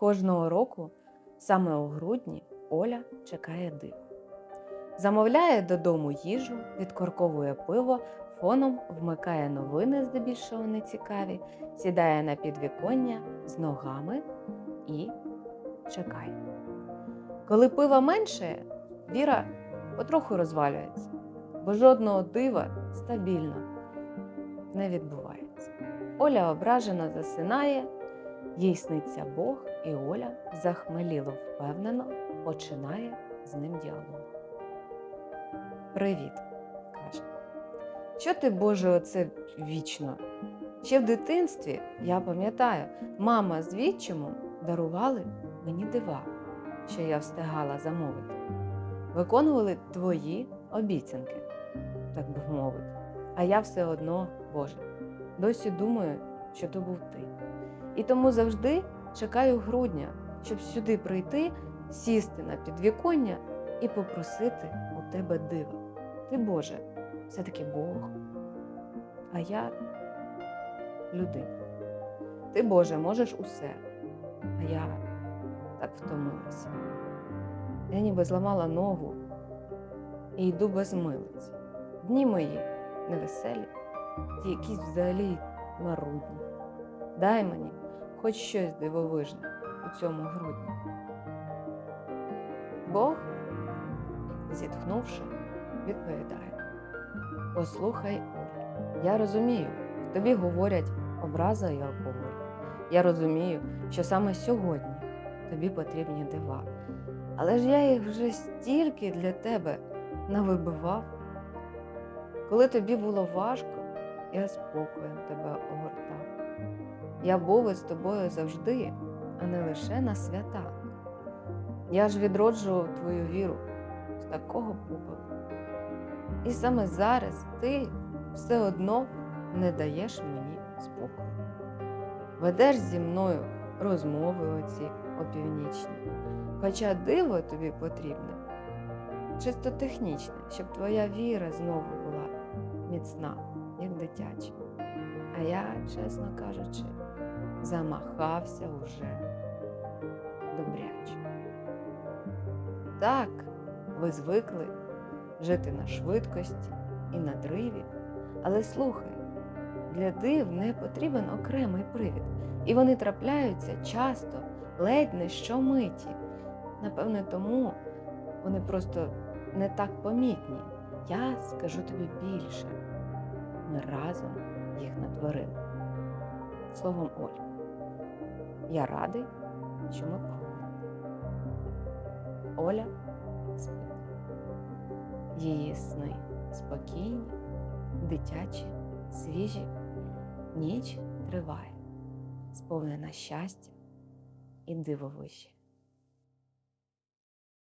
Кожного року, саме у грудні, Оля чекає диво. Замовляє додому їжу, відкорковує пиво, фоном вмикає новини, здебільшого нецікаві, сідає на підвіконня з ногами і чекає. Коли пива менше, Віра потроху розвалюється, бо жодного дива стабільно не відбувається. Оля ображено засинає, їй сниться Бог, і Оля захмеліло впевнено починає з ним діалог. Привіт, каже. Що ти, Боже, оце вічно? Ще в дитинстві, я пам'ятаю, мама з відчимом дарували мені дива, що я встигала замовити. Виконували твої обіцянки, так би мовити. А я все одно, Боже, досі думаю, що то був ти. І тому завжди чекаю грудня, щоб сюди прийти, сісти на підвіконня і попросити у тебе дива. Ти, Боже, все-таки Бог, а я людина. Ти, Боже, можеш усе, а я так втомилася. Я ніби зламала ногу і йду без милиць. Дні мої невеселі, ті якісь взагалі марудні. Дай мені хоч щось дивовижне у цьому грудні. Бог, зітхнувши, відповідає: Послухай, Оль, я розумію, тобі говорять образа і алкоголь. Я розумію, що саме сьогодні тобі потрібні дива. Але ж я їх вже стільки для тебе навибивав. Коли тобі було важко, я спокоєм тебе огортав. Я був із тобою завжди, а не лише на свята. Я ж відроджував твою віру з такого попелу. І саме зараз ти все одно не даєш мені спокою. Ведеш зі мною розмови оці опівнічні. Хоча диво тобі потрібне, чисто технічне, щоб твоя віра знову була міцна, як дитяча. А я, чесно кажучи, замахався уже добряче. Так, ви звикли жити на швидкості і на дриві, але слухай, для див не потрібен окремий привід, і вони трапляються часто, ледь не щомиті. Напевне, тому вони просто не так помітні. Я скажу тобі більше. Разом їх натворили. Словом, Оль, я радий, що ми поговорили. Оля спить. Її сни спокійні, дитячі, свіжі. Ніч триває, сповнена щастя і дивовижі.